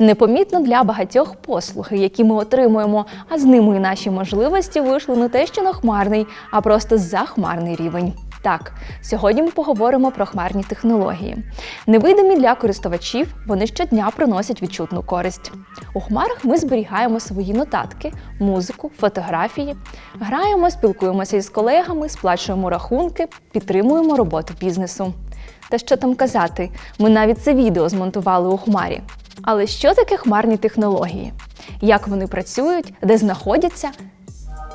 Непомітно для багатьох послуги, які ми отримуємо, а з ними і наші можливості вийшли не те, що на хмарний, а просто захмарний рівень. Так, сьогодні ми поговоримо про хмарні технології. Невидимі для користувачів, вони щодня приносять відчутну користь. У хмарах ми зберігаємо свої нотатки, музику, фотографії, граємо, спілкуємося із колегами, сплачуємо рахунки, підтримуємо роботу бізнесу. Та що там казати, ми навіть це відео змонтували у хмарі. Але що таке хмарні технології? Як вони працюють, де знаходяться?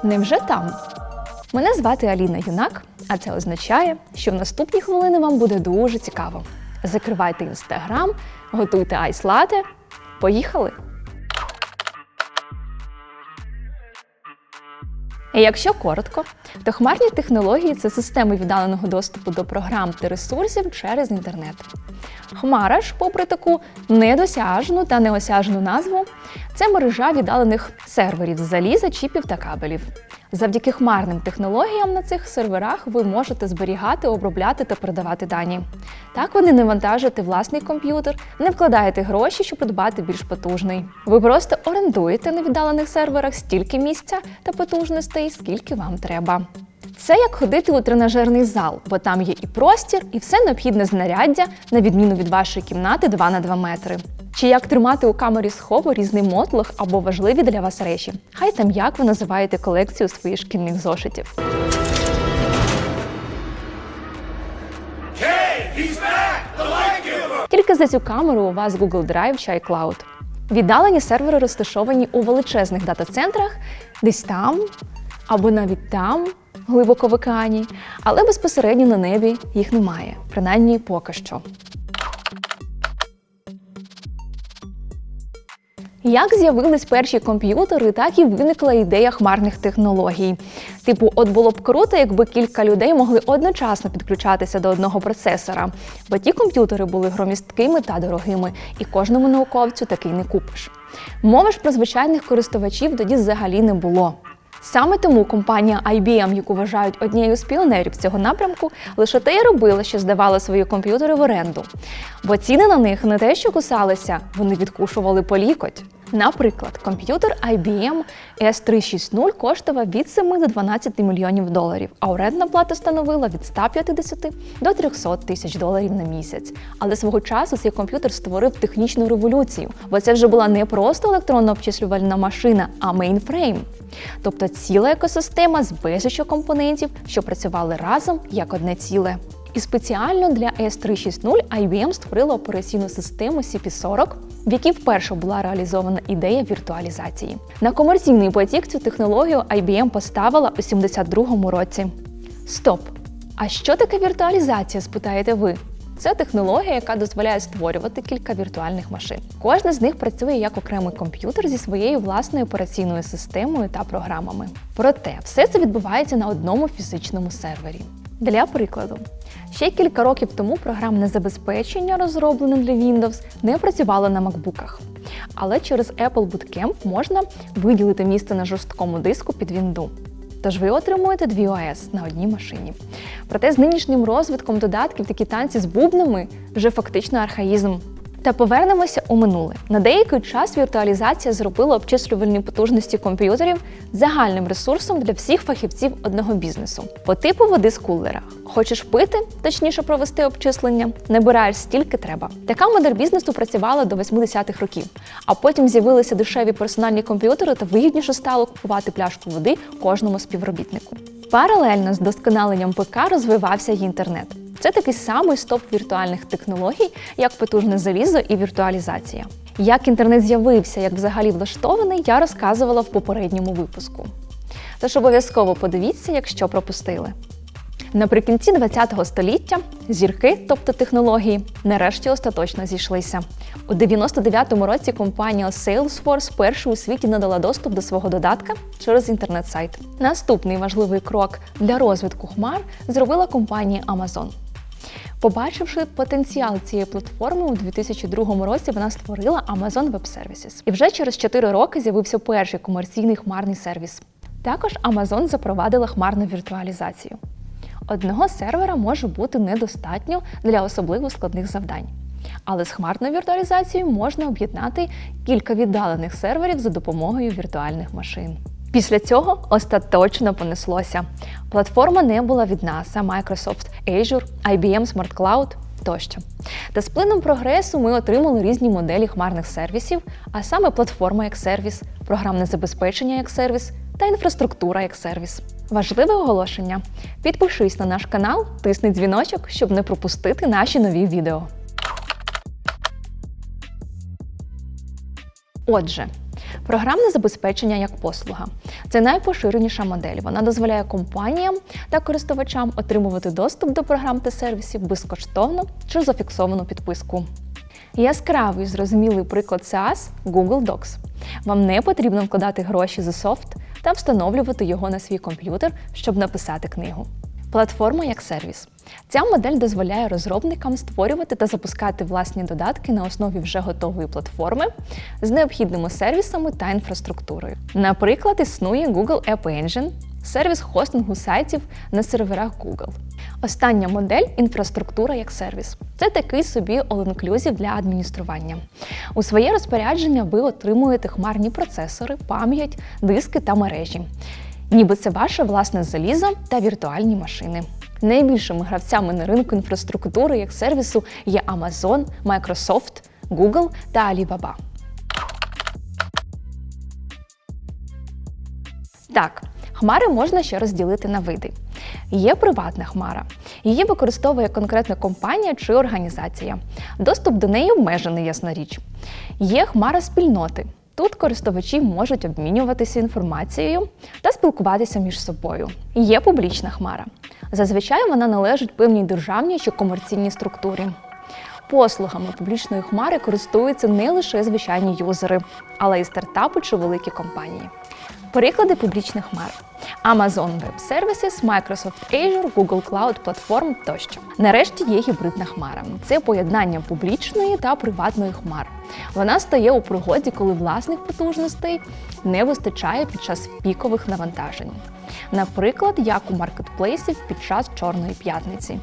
Невже там? Мене звати Аліна Юнак, а це означає, що в наступні хвилини вам буде дуже цікаво. Закривайте інстаграм, готуйте айс-лате. Поїхали! Якщо коротко, то хмарні технології це системи віддаленого доступу до програм та ресурсів через інтернет. Хмара ж, попри таку недосяжну та неосяжну назву, це мережа віддалених серверів з заліза, чіпів та кабелів. Завдяки хмарним технологіям на цих серверах ви можете зберігати, обробляти та передавати дані. Так ви не вантажите власний комп'ютер, не вкладаєте гроші, щоб придбати більш потужний. Ви просто орендуєте на віддалених серверах стільки місця та потужностей, скільки вам треба. Це як ходити у тренажерний зал, бо там є і простір, і все необхідне знаряддя, на відміну від вашої кімнати 2 на 2 метри. Чи як тримати у камері схову різний мотлох або важливі для вас речі? Хай там як ви називаєте колекцію своїх шкільних зошитів. Тільки за цю камеру у вас Google Drive чи iCloud. Віддалені сервери розташовані у величезних дата-центрах, десь там або навіть там, глибоко в океані, але безпосередньо на небі їх немає, принаймні поки що. Як з'явились перші комп'ютери, так і виникла ідея хмарних технологій. Типу, от було б круто, якби кілька людей могли одночасно підключатися до одного процесора, бо ті комп'ютери були громісткими та дорогими, і кожному науковцю такий не купиш. Мови ж про звичайних користувачів тоді взагалі не було. Саме тому компанія IBM, яку вважають однією з піонерів цього напрямку, лише те й робила, що здавала свої комп'ютери в оренду. Бо ціни на них не те, що кусалися, вони відкушували по лікоть. Наприклад, комп'ютер IBM S360 коштував від 7 до 12 мільйонів доларів, а орендна плата становила від 150 до 300 тисяч доларів на місяць. Але свого часу цей комп'ютер створив технічну революцію, бо це вже була не просто електронно обчислювальна машина, а мейнфрейм. Тобто ціла екосистема з безліччю компонентів, що працювали разом як одне ціле. І спеціально для S360 IBM створила операційну систему CP40, в якій вперше була реалізована ідея віртуалізації. На комерційний потік цю технологію IBM поставила у 72-му році. Стоп! А що таке віртуалізація? спитаєте ви? Це технологія, яка дозволяє створювати кілька віртуальних машин. Кожна з них працює як окремий комп'ютер зі своєю власною операційною системою та програмами. Проте все це відбувається на одному фізичному сервері. Для прикладу, ще кілька років тому програмне забезпечення, розроблене для Windows, не працювало на макбуках. Але через Apple Bootcamp можна виділити місце на жорсткому диску під Windows. Тож ви отримуєте дві ОС на одній машині. Проте з нинішнім розвитком додатків такі танці з бубнами вже фактично архаїзм. Та повернемося у минуле. На деякий час віртуалізація зробила обчислювальні потужності комп'ютерів загальним ресурсом для всіх фахівців одного бізнесу. По типу води з кулера. Хочеш пити, точніше провести обчислення, набираєш стільки треба. Така модель бізнесу працювала до 80-х років, а потім з'явилися дешеві персональні комп'ютери та вигідніше стало купувати пляшку води кожному співробітнику. Паралельно з досконаленням ПК розвивався й інтернет. Це такий самий стоп віртуальних технологій, як потужне залізо і віртуалізація. Як інтернет з'явився, як взагалі влаштований, я розказувала в попередньому випуску. Тож обов'язково подивіться, якщо пропустили. Наприкінці ХХ століття зірки, тобто технології, нарешті остаточно зійшлися. У 99-му році компанія Salesforce першою у світі надала доступ до свого додатка через інтернет-сайт. Наступний важливий крок для розвитку хмар зробила компанія Amazon. Побачивши потенціал цієї платформи, у 2002 році вона створила Amazon Web Services. І вже через 4 роки з'явився перший комерційний хмарний сервіс. Також Amazon запровадила хмарну віртуалізацію. Одного сервера може бути недостатньо для особливо складних завдань. Але з хмарною віртуалізацією можна об'єднати кілька віддалених серверів за допомогою віртуальних машин. Після цього остаточно понеслося. Платформа не була від а Microsoft Azure, IBM Smart Cloud тощо. Та з плином прогресу ми отримали різні моделі хмарних сервісів, а саме платформа як сервіс, програмне забезпечення як сервіс та інфраструктура як сервіс. Важливе оголошення: підпишись на наш канал, тисни дзвіночок, щоб не пропустити наші нові відео. Отже, програмне забезпечення як послуга це найпоширеніша модель. Вона дозволяє компаніям та користувачам отримувати доступ до програм та сервісів безкоштовно чи зафіксовану підписку. Яскравий зрозумілий приклад SaaS – Google Docs. Вам не потрібно вкладати гроші за софт та встановлювати його на свій комп'ютер, щоб написати книгу. Платформа як сервіс. Ця модель дозволяє розробникам створювати та запускати власні додатки на основі вже готової платформи з необхідними сервісами та інфраструктурою. Наприклад, існує Google App Engine, сервіс хостингу сайтів на серверах Google. Остання модель інфраструктура як сервіс. Це такий собі all-inclusive для адміністрування. У своє розпорядження ви отримуєте хмарні процесори, пам'ять, диски та мережі. Ніби це ваше власне залізо та віртуальні машини. Найбільшими гравцями на ринку інфраструктури як сервісу є Amazon, Microsoft, Google та Alibaba. Так, хмари можна ще розділити на види. Є приватна хмара. Її використовує конкретна компанія чи організація. Доступ до неї обмежений, ясна річ. Є хмара спільноти. Тут користувачі можуть обмінюватися інформацією та спілкуватися між собою. Є публічна хмара. Зазвичай вона належить певній державній чи комерційній структурі. Послугами публічної хмари користуються не лише звичайні юзери, але й стартапи чи великі компанії. Приклади публічних хмар: Amazon Web Services, Microsoft Azure, Google Cloud Platform тощо. Нарешті є гібридна хмара. Це поєднання публічної та приватної хмар. Вона стає у пригоді, коли власних потужностей не вистачає під час пікових навантажень. Наприклад, як у маркетплейсів під час Чорної п'ятниці.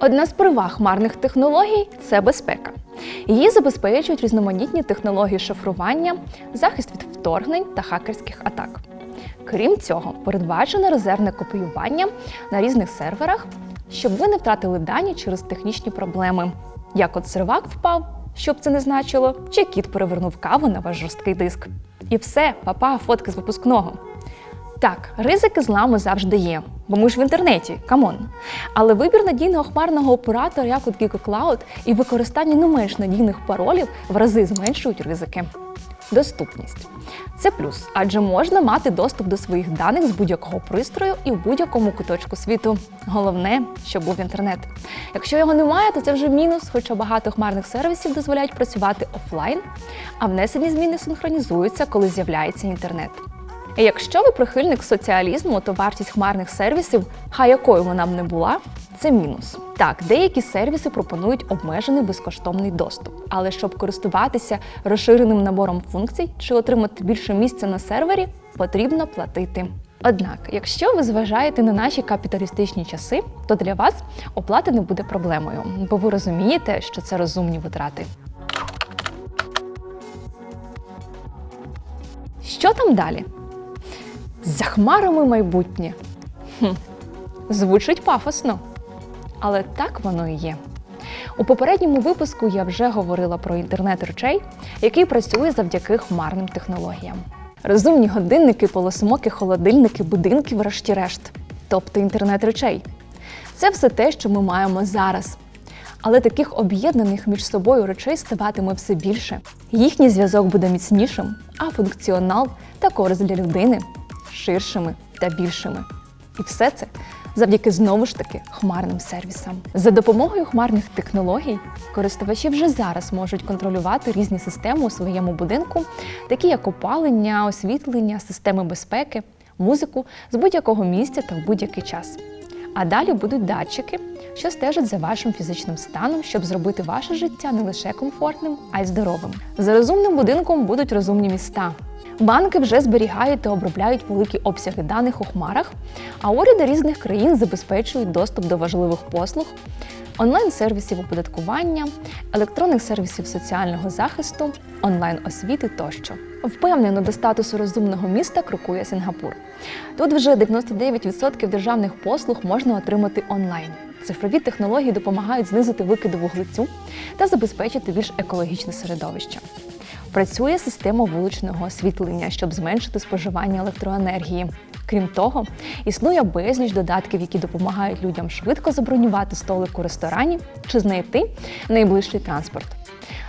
Одна з переваг хмарних технологій це безпека. Її забезпечують різноманітні технології шифрування, захист від вторгнень та хакерських атак. Крім цього, передбачено резервне копіювання на різних серверах, щоб ви не втратили дані через технічні проблеми. Як от сервак впав, що б це не значило, чи кіт перевернув каву на ваш жорсткий диск. І все, папа, фотки з випускного. Так, ризики зламу завжди є, бо ми ж в інтернеті, камон. Але вибір надійного хмарного оператора, як от GigaCloud, і використання не менш надійних паролів в рази зменшують ризики. Доступність це плюс, адже можна мати доступ до своїх даних з будь-якого пристрою і в будь-якому куточку світу. Головне, щоб був інтернет. Якщо його немає, то це вже мінус, хоча багато хмарних сервісів дозволяють працювати офлайн, а внесені зміни синхронізуються, коли з'являється інтернет. І якщо ви прихильник соціалізму, то вартість хмарних сервісів, хай якою вона б не була, це мінус. Так, деякі сервіси пропонують обмежений безкоштовний доступ, але щоб користуватися розширеним набором функцій чи отримати більше місця на сервері, потрібно платити. Однак, якщо ви зважаєте на наші капіталістичні часи, то для вас оплата не буде проблемою, бо ви розумієте, що це розумні витрати. Що там далі? За хмарами майбутнє. Хм, Звучить пафосно. Але так воно і є. У попередньому випуску я вже говорила про інтернет речей, який працює завдяки хмарним технологіям. Розумні годинники, полосмоки, холодильники, будинки, врешті-решт, тобто інтернет речей. Це все те, що ми маємо зараз. Але таких об'єднаних між собою речей ставатиме все більше. Їхній зв'язок буде міцнішим, а функціонал та користь для людини ширшими та більшими. І все це завдяки знову ж таки хмарним сервісам. За допомогою хмарних технологій користувачі вже зараз можуть контролювати різні системи у своєму будинку, такі як опалення, освітлення, системи безпеки, музику з будь-якого місця та в будь-який час. А далі будуть датчики, що стежать за вашим фізичним станом, щоб зробити ваше життя не лише комфортним, а й здоровим. За розумним будинком будуть розумні міста. Банки вже зберігають та обробляють великі обсяги даних у хмарах, а уряди різних країн забезпечують доступ до важливих послуг, онлайн-сервісів оподаткування, електронних сервісів соціального захисту, онлайн-освіти тощо. Впевнено, до статусу розумного міста крокує Сінгапур. Тут вже 99% державних послуг можна отримати онлайн. Цифрові технології допомагають знизити викиди вуглецю та забезпечити більш екологічне середовище. Працює система вуличного освітлення, щоб зменшити споживання електроенергії. Крім того, існує безліч додатків, які допомагають людям швидко забронювати столик у ресторані чи знайти найближчий транспорт.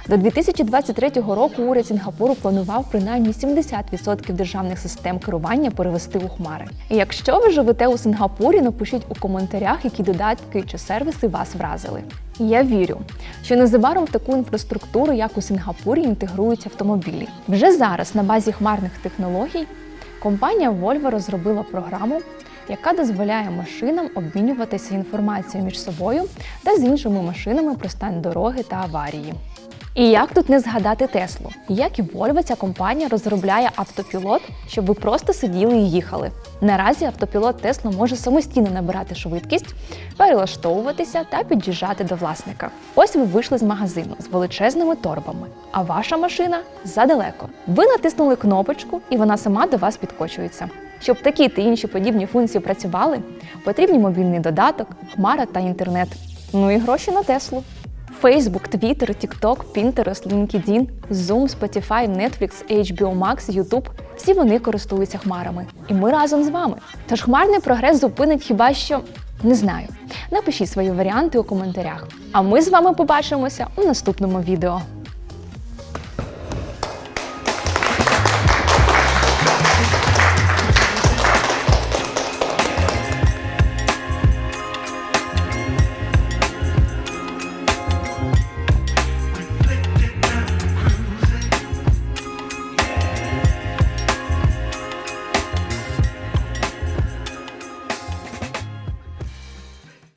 До 2023 року уряд Сінгапуру планував принаймні 70% державних систем керування перевести у хмари. І якщо ви живете у Сингапурі, напишіть у коментарях, які додатки чи сервіси вас вразили. Я вірю, що незабаром в таку інфраструктуру, як у Сингапурі, інтегрують автомобілі. Вже зараз на базі хмарних технологій компанія Volvo розробила програму, яка дозволяє машинам обмінюватися інформацією між собою та з іншими машинами про стан дороги та аварії. І як тут не згадати Теслу? Як і Volvo, ця компанія розробляє автопілот, щоб ви просто сиділи і їхали. Наразі автопілот Тесла може самостійно набирати швидкість, перелаштовуватися та під'їжджати до власника. Ось ви вийшли з магазину з величезними торбами, а ваша машина задалеко. Ви натиснули кнопочку, і вона сама до вас підкочується. Щоб такі та інші подібні функції працювали, потрібні мобільний додаток, хмара та інтернет. Ну і гроші на Теслу. Facebook, Twitter, TikTok, Pinterest, LinkedIn, Zoom, Spotify, Netflix, HBO Max, YouTube – всі вони користуються хмарами. І ми разом з вами. Тож хмарний прогрес зупинить хіба що не знаю. Напишіть свої варіанти у коментарях. А ми з вами побачимося у наступному відео.